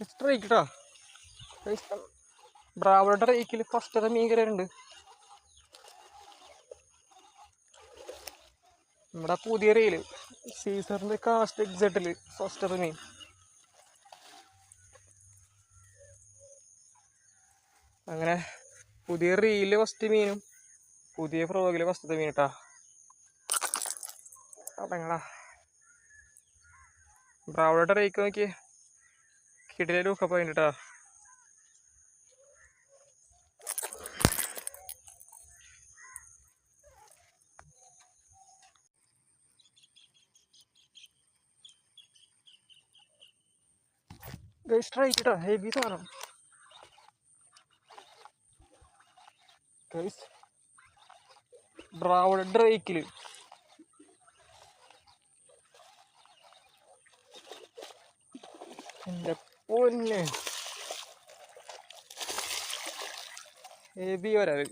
Strike കേട്ടോ ബ്രാവോയുടെ റേക്കിൽ ഫസ്റ്റത്തെ മീൻ കയറിയിട്ടുണ്ട് നമ്മുടെ പുതിയ റെയിൽ സീസറിന്റെ കാസ്റ്റ് എക്സെട്ടിൽ ഫസ്റ്റത്തെ മീൻ അങ്ങനെ പുതിയ റീലിലെ ഫസ്റ്റ് മീനും പുതിയ ഫ്രോഗിലെ ഫസ്റ്റത്തെ മീൻ കേട്ടാ അടങ്ങടാ ബ്രാവോയുടെ റേക്ക് നോക്കിയേ. കിടിലെ ലൂക്കപ്പ് കേട്ടാ സ്ട്രൈക്ക് കേട്ടോ ഹെവി സാധനം. ഗൈസ് ബ്രാവോയുടെ ഡ്രേക്കിൽ. എന്റെ പൊന്നെ. ഹെവി വരവ്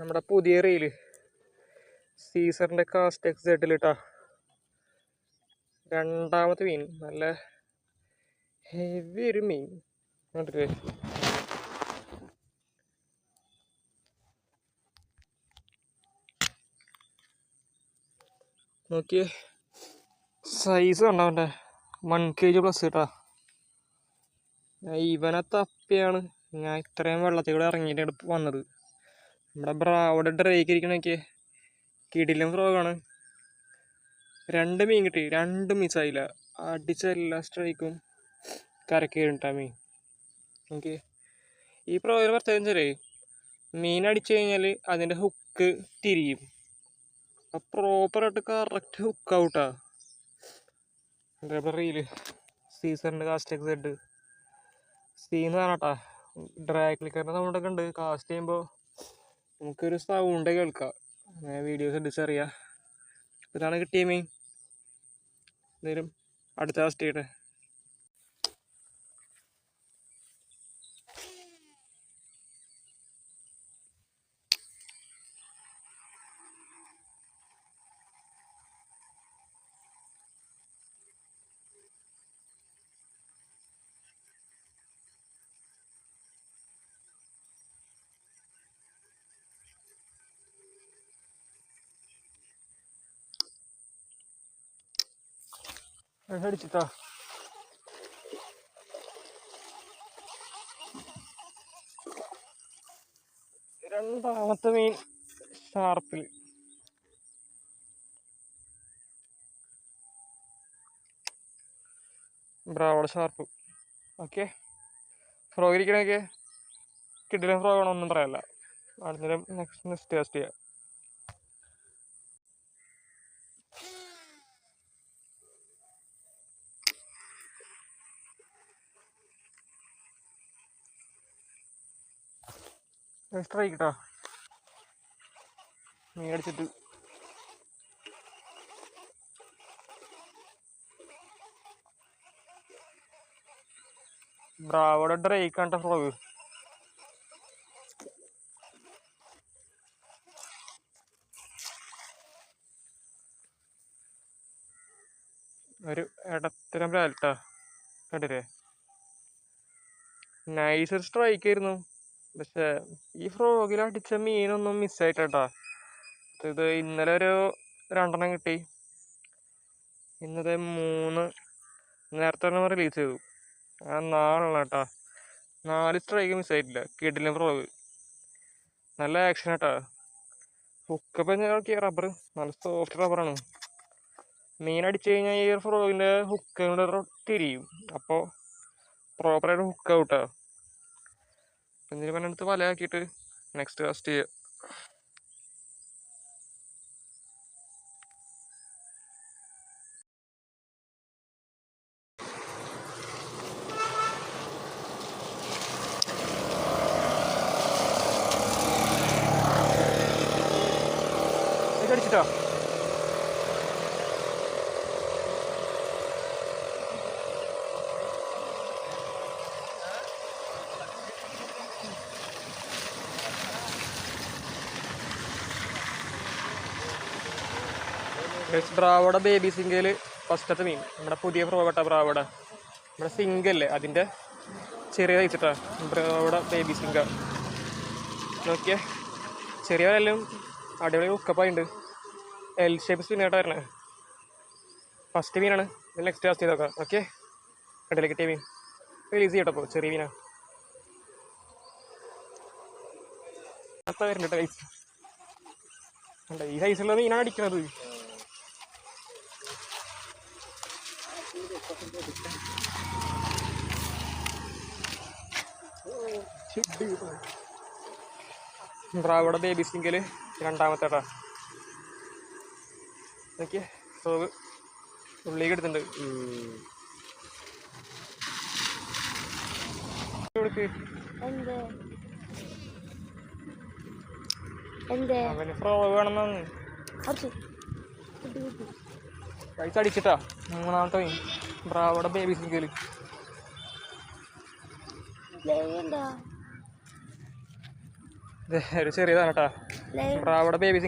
നമ്മുടെ പുതിയ റീൽ സീസറിന്റെ കാസ്റ്റ് എക്സൈറ്റിൽ ഇട്ടാ രണ്ടാമത്തെ മീൻ. നല്ല ഹെവി ഒരു മീൻ. കണ്ടില്ലേ നോക്കിയേ സൈസ് അവന്റെ? വൺ കെ ജി പ്ലസ് കേട്ടാ ഇവനെ തപ്പിയാണ്. ഞാൻ ഇത്രയും വെള്ളത്തിൽ കൂടെ ഇറങ്ങിയിട്ടാണ് എടുപ്പ് വന്നത്. നമ്മുടെ ബ്രാവിടെ ഡ്രൈക്ക് ഇരിക്കണൊക്കെ കിടിലും ഫ്രോഗാണ് രണ്ട് മീൻ കിട്ടി. രണ്ട് മിസ്സായില്ല അടിച്ച എല്ലാ സ്ട്രൈക്കും കരക്കേറിട്ടാ മീൻ. ഓക്കെ ഈ പ്രോഗ്രാം പ്രത്യേകം ചെറിയ മീൻ അടിച്ചു കഴിഞ്ഞാൽ അതിന്റെ ഹുക്ക് തിരിയും. പ്രോപ്പറായിട്ട് കറക്റ്റ് ഹുക്ക് ഔട്ടാ എന്താ റീൽ സീസണിന്റെ കാസ്റ്റ് എക്സെഡ് സീന്ന് കാണാട്ടാ. ഡ്രാഗ് ക്ലിക്കറിന്റെ സൗണ്ടൊക്കെ ഉണ്ട്. കാസ്റ്റ് ചെയ്യുമ്പോൾ നമുക്കൊരു സൗണ്ട് കേൾക്കാം. വീഡിയോസ് എടുത്തറിയാം ഇതാണ് കിട്ടിയ മീൻ എന്തേലും അടുത്ത കാസ്റ്റ് ചെയ്യട്ടെ. അടിച്ചിട്ടാ. രണ്ടാമത്തെ മീൻ ഷാർപ്പിൽ. ബ്രാവോടെ ഷാർപ്പ്. ഓക്കെ. ഫ്രോഗ് ഇരിക്കണൊക്കെ കിഡിലും ഫ്രോഗാണോ ഒന്നും പറയല്ല. അടുത്ത നെക്സ്റ്റ് നെക്സ്റ്റ് ചെയ്യാം. സ്ട്രൈക്ക് കേട്ടോ മേടിച്ചിട്ട്. ബ്രാവോടെ ഡ്രൈക്ക് കണ്ട ഒരു ഇടത്തരം ബ്രാൽട്ടാ കണ്ടില്ലേ? നൈസ് സ്ട്രൈക്ക് ആയിരുന്നു. പക്ഷെ ഈ ഫ്രോഗിൽ അടിച്ച മീനൊന്നും മിസ്സായിട്ടാ ഇത് ഇന്നലെ ഒരു രണ്ടെണ്ണം കിട്ടി. ഇന്നത്തെ മൂന്ന്. നേരത്തെ ഒരെണ്ണം റിലീസ് ചെയ്തു. ആ നാലെണ്ണം കേട്ടാ നാല് സ്ട്രൈക്ക് മിസ്സായിട്ടില്ല കിടിലൻ ഫ്രോഗ് നല്ല ആക്ഷൻ കേട്ടാ ഹുക്കപ്പ് നോക്കിയ റബ്ബർ നല്ല സോഫ്റ്റ് റബ്ബറാണ് മീൻ അടിച്ചു കഴിഞ്ഞാൽ ഈ ഫ്രോഗിന്റെ ഹുക്ക് തിരിയും. അപ്പോൾ പ്രോപ്പറായിട്ട് ഹുക്ക് ഔട്ടാ എന്തിനു പറഞ്ഞെടുത്ത് വലയാക്കിയിട്ട് നെക്സ്റ്റ് കാസ്റ്റ് ചെയ്യുക അടിച്ചിട്ടോ? ബ്രാവോടെ ബേബി സിംഗിൽ ഫസ്റ്റത്തെ മീൻ നമ്മുടെ പുതിയ ഫ്രോഗട്ട ബ്രാവോട നമ്മുടെ സിംഗല്ലേ അതിന്റെ ചെറിയ കഴിച്ചിട്ടാ ബ്രാവോടെ ബേബി സിംഗ നോക്കിയേ. ചെറിയ വരെല്ലാം അടിപൊളി ഉക്കപ്പായിണ്ട് എൽ ഷേപ്പ് സ്പിന്നായിട്ട് വരണേ. ഫസ്റ്റ് മീനാണ് നെക്സ്റ്റ് ലാസ്റ്റ് ചെയ്ത് നോക്കാം. ഓക്കെ കടയിൽ കിട്ടിയ മീൻ റിലീസ് ചെയ്യട്ടോ അപ്പോൾ ചെറിയ മീനാണ് അത്ര വരുന്നുണ്ട് ഈ സൈസിലുള്ള മീനാണ് അടിക്കണത്. ബ്രാവോടെ ബേബി സിംഗിൾ രണ്ടാമത്തെ നോക്കിയേ സോവ് ഉള്ളിലേക്ക് എടുത്തിട്ടുണ്ട്. അവന് കിട്ടി കിട്ടി. പൈസ അടിച്ചിട്ടാ. മൂന്നാമത്തെ മീൻ. ബ്രാവോടെ ബേബി ഉണ്ടോ ഒരു ചെറിയതാണ് കേട്ടാ. അവിടെ ബേബി